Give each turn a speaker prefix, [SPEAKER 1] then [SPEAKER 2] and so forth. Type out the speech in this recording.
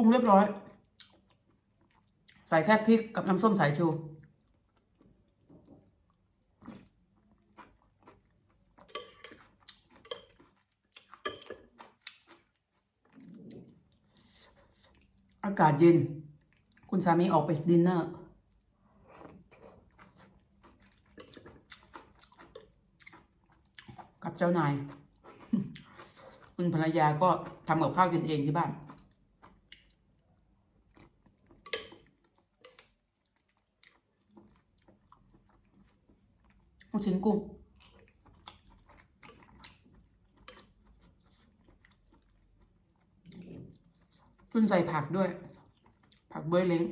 [SPEAKER 1] ปรุงเรียบร้อย ใส่แค่พริกกับน้ำส้มสายชู อากาศเย็น คุณสามีออกไปดินเนอร์กับเจ้านาย คุณภรรยาก็ทำกับข้าวกินเองที่บ้าน ลูกชิ้นกุ้งตุนใส่ผักด้วย ผักเบยเล้ง